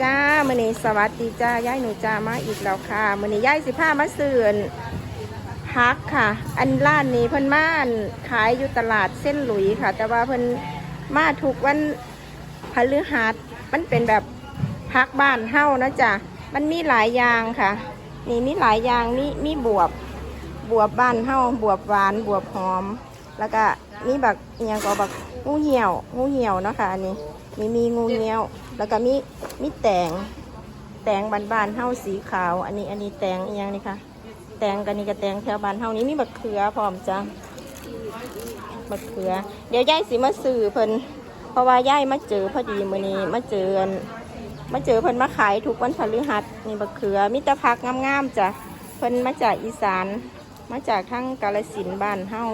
จ้ามื้อนี้สวัสดีจ้าย่ายหนูจ้ามาอีกแล้วค่ะมื้อนี้ย่ายสิพามาซื้อนพักค่ะ อันร้านนี้เพิ่นมานขายอยู่ตลาดเส้นหลุยค่ะ แต่ว่าเพิ่นมาถูกวันพฤหัสมันเป็นแบบพักบ้านเฮ้านะจ้ะมันมีหลายอย่างค่ะ นี่มีหลายอย่างมีมีบวบบวบบ้านเฮ้าบวบหวานบวบหอม แล้วก็มีบักอหยังก็บักงูเหี่ยวงูเหี่ยวเนาะค่ะอันนี้มีมีงูเหี่ยว แล้วก็มีมีแตงแตงบานบานๆเฮาสีขาว อันนี้อันนี้แตงอหยังนี่ค่ะ แตงกันนี่ก็แตงแถวบานเฮานี้มีบักเขือพร้อมจ้ะบักเขือ เดี๋ยวยายสิมาซื้อเพิ่นเพราะว่ายายมาเจอพอดีมื้อนี้มาเจอนมาเจอเพิ่นมาขายทุกวันพฤหัสนี่บักเขือมีแตะพักงามๆจ้ะเพิ่นมาจากอีสานมาจากทั้งกาลสินบ้านเฮา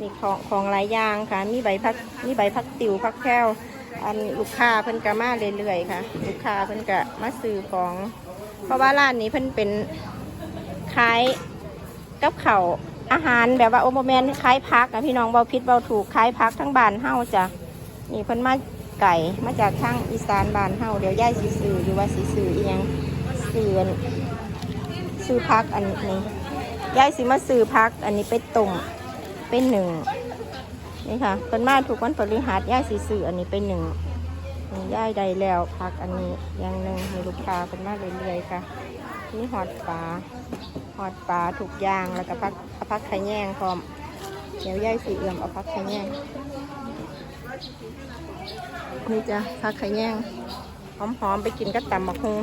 มีของของหลายอย่างค่ะ มีใบพักมีใบพักติวพักแก้วอันลูกค้าเพิ่นก็มาเรื่อยๆค่ะ ลูกค้าเพิ่นก็มาซื้อของ เพราะว่าร้านนี้เพิ่นเป็นขายกับเขาวอาหารแบบว่าโอโมแมนขายพักอะพี่น้องเบาพิษเบาถูกขายพักทั้งบานเฮาจ้ะนี่เพิ่นมาไก่มาจากทางอีสานบานเฮาเดี๋ยวย่ายสิซื้ออยู่ว่าสิซื้อเอียงซื้อซื้อพักอันนี้ย่ายสิมาซื้อพักอันนี้ไปต้ม เป็นหนึ่งนี่ค่ะเป็นมาถูกวันพฤหัสย่ายสีสื่ออันนี้เป็นหนึ่งย่ายใดแล้วพักอันนี้อย่างหนึ่งให้ลูกค้าเป็นมาเรื่อยๆค่ะ นี่หอดปลาหอดปลาถูกยางแล้วก็พักพักไขะแยงพร้อมเดี๋ยวย่ายสีเอื่อมเอาพักไขะแยงนี่จ้ะพักไขะแยงหอมๆไปกินกับตำมะฮุง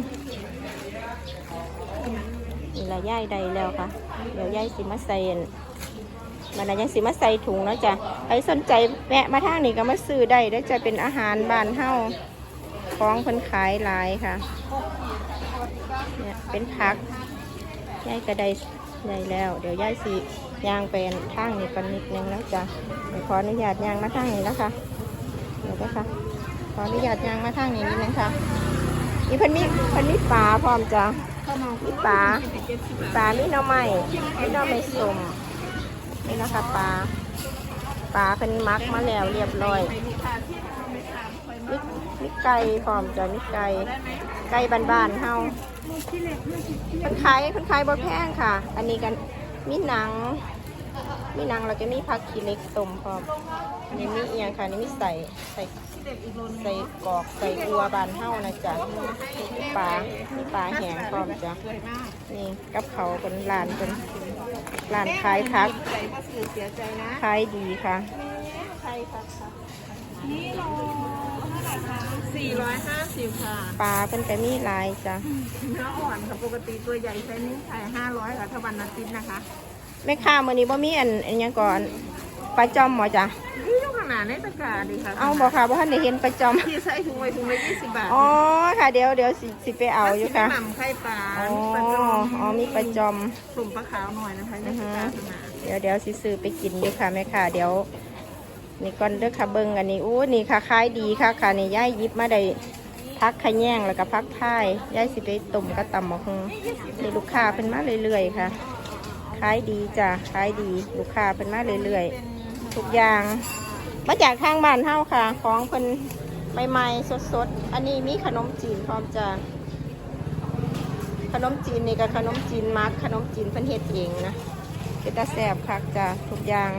นี่ละย่ายใดแล้วค่ะ เดี๋ยวย่ายสิมาใส่น มันยังสิมาใส่ถุงเนาะจ้ะใครสนใจแวะมาทางนี้ก็มาซื้อได้ได้วจะเป็นอาหารบ้านเฮาของคนขายหลายค่ะเนี่ยเป็นผักยายก็ได้ได้แล้ว เดี๋ยวยายสิย่างเป็นทางนี้กันนิดนึงแล้วจ้ะขออนุญาตย่างมาทางนี้นะคะเดี๋ยวนะคะขออนุญาตย่างมาทางนี้นิดนึงค่ะนี่พิ่นมีเพิ่นมีปลาพร้อมจ้ะมีปลาปลามีหน่อไม้มีหน่อไม้สม นี่นะคะปลาปลาเป็นมักมาแล้วเรียบร้อยมีมีไก่พร้อมจะมีไก่ไก่บ้านๆเฮาคนขายคนขายบ่แพงค่ะ อันนี้กันมีหนัง มีหนังแล้วก็มีผักขี้เล็กต้มพร้อมอันนี้มีเอียงค่ะอันนี่มีใส่ใส่ ใส่กรอกใส่อัวบานเฮานะจ๊ะมีปลามีปลาแห้งพร้อมจ้ะนี่กับเขาวเป็นร้านเป็นร้านขายผักใจว่าสื่อเสียใจนะขายดีค่ะใช่ค่ะนี่โลเท่าไหร่คะสี่ร้อยห้าสิบค่ะปลาเป็นแต่มีหลายจ้ะเนื้ออ่อนค่ะปกติตัวใหญ่ไซส์นี้ขายห้าร้อยค่ะถ้าวันอาทิตย์นะคะแม่ค้ามื้อนี้บ่มีอันอันหยังก่อนปลาจอมหมอจ้ะ นี่ลูกขนาดในตะกร้าดีค่ะเอาบ่ค่ะบ่ทันได้เห็นปลาจอม ที่ใส่ถุงไว้ถุงละยี่สิบบาทอ๋อค่ะเดี๋ยวเดี๋ยวสิสิไปเอาอยู่ค่ะหม่ำไข่ปลาอ๋อ มีปลาจอมอ๋อมีปลาจอม กลุ่มปลาขาวหน่อยนะคะในตะกร้าขนาดเดี๋ยวเดี๋ยวสิซื้อไปกินอยู่ค่ะแม่ค่ะ เดี๋ยวนี่ก่อนเด้อค่ะเบิ่งอันนี้อู้นี่ค่ะขายดีค่ะค่ะนี่ยายหยิบมาได้พักขะแยงแล้วก็พักพายยายสิไปต้มกระตำบักฮุงนี่ลูกค้าเพิ่นมาเรื่อยๆค่ะขายดีจ้ะขายดีลูกค้าเพิ่นมาเรื่อยๆ ทุกอย่าง มาจากทางบ้านเฮาค่ะ ของเพิ่นใหม่ๆสดๆ อันนี้มีขนมจีนพร้อมจะขนมจีนนี่ก็ขนมจีนมักขนมจีนเพิ่นเฮ็ดเองนะเป็นตาแสบคักจ้ะทุกอย่าง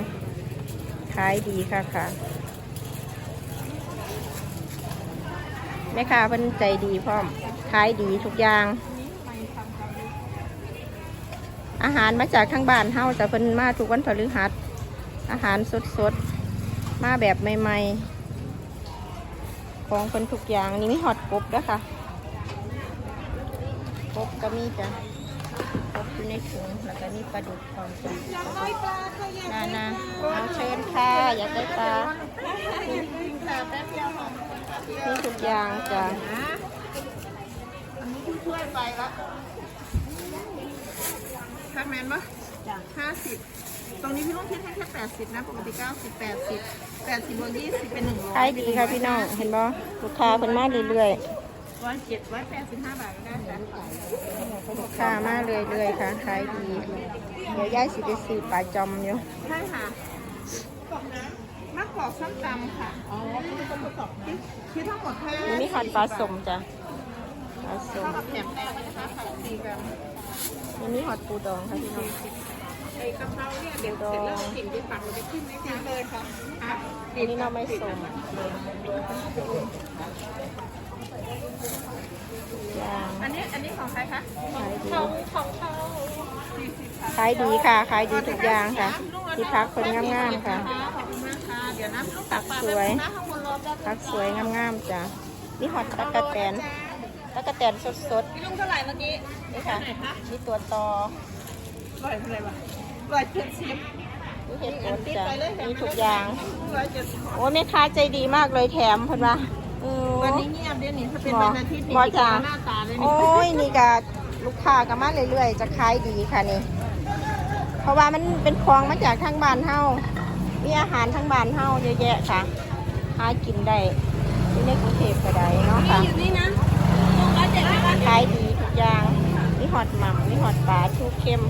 ขายดีค่ะค่ะแม่ค้าเพิ่นใจดีพร้อมขายดีทุกอย่าง อาหารมาจากทางบ้านเฮาจะเพิ่นมาทุกวันพฤหัส อาหารสดๆ มาแบบใหม่ๆ ของเพิ่นทุกอย่างนี่มีฮอตกบด้วยค่ะกบก็มีจ้ะครบอยู่ในถุงแล้วก็มีปลาดุกพร้อมจ้ะนานาเอาเชิญค่ะ อยากได้ปลามีทุกอย่างจ้ะอันนี้ช่วยไปละค่าแมนปะห้าสิบ ตรงนี้พี่ลุงคิดให้แค่แปดสิบนะ ปกติเก้าสิบแปดสิบแปดสิบบวกยี่สิบเป็นหนึ่งร้อยขายดีค่ะพี่น้อง เห็นบ่ลูกค้าเพิ่นมาเรื่อยร้อยเจ็ดร้อยแปดสิบห้าบาทก็ได้จ้ะๆลูกค้ามาเรื่อยๆค่ะขายดีเดี๋ยวยายสิไปซื้อปลาจอมอยู่ใช่ค่ะมะกอกส้มตำค่ะ อ๋อคิดคิดทั้งหมดแค่มีมีขันปลาสมจ้ะสมแถมแป้งนะคะผักชีแบบอันนี้ฮอตปูดองค่ะพี่น้อง ไอ้กะเพราเนี่ยเดี๋ยวเสร็จแล้วกลิ่นไปฝักมันจะขึ้นไหมคะเลยค่ะอะอันนี้เราไม่สมย่างอันนี้อันนี้ของใครคะขายดีของของเขาขายดีค่ะ ขายดีทุกอย่างค่ะ ที่พักคนงามๆค่ะขอบคุณมากค่ะเดี๋ยวนะลูกผักสวยนะข้างบนรถได้พักสวยงามๆจ้ะนี่ฮอตตะกะแตนตะกะแตนสดพี่ลุงเท่าไหร่เมื่อกี้ นี่ค่ะ นี่ตัวตอร้อยเท่าไหร่วะ ร้อยเจ็ดสิบนี่เห็ดบดติดจ้ะไปเลยมีทุกอย่าง ร้อยเจ็ดสิบโอ้ยแม่ค้าใจดีมากเลยแถมเพิ่นว่าเออ วันนี้เงียบเดี๋ยวนี้ถ้าเป็นหมอวันอาทิตย์นี่หมอจ๋า หน้าตาเลยนี่โอ้ยนี่ก็ลูกค้าก็มาเรื่อยๆ จะขายดีค่ะนี่ เพราะว่ามันเป็นของมาจากทางบ้านเฮามีอาหารทางบ้านเฮาเยอะแยะค่ะ หากินได้ที่ในกรุงเทพก็ได้เนาะค่ะ อยู่นี่นะร้อยเจ็ดสิบขายดีทุกอย่าง มีหอดหม่ำมีหอดปลาชูเค็ม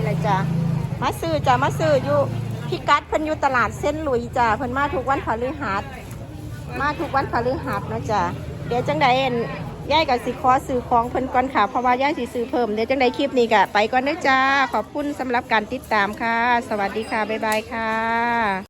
นี่เลยจ้ะมาซื้อจ้ะมาซื้ออยู่พิกัดเพิ่นอยู่ตลาดเส้นหลุยจ้ะเพิ่นมาทุกวันพฤหัสมาทุกวันพฤหัสนะจ้ะเดี๋ยวจังใดเอ็นย่ายกับสิคอซื้อของเพิ่นก่อนค่ะเพราะว่าย่ายสิซื้อเพิ่มเดี๋ยวจังใดคลิปนี้ก็ไปก่อนเด้อจ้าขอบคุณสำหรับการติดตามค่ะ สวัสดีค่ะบ๊ายบายค่ะ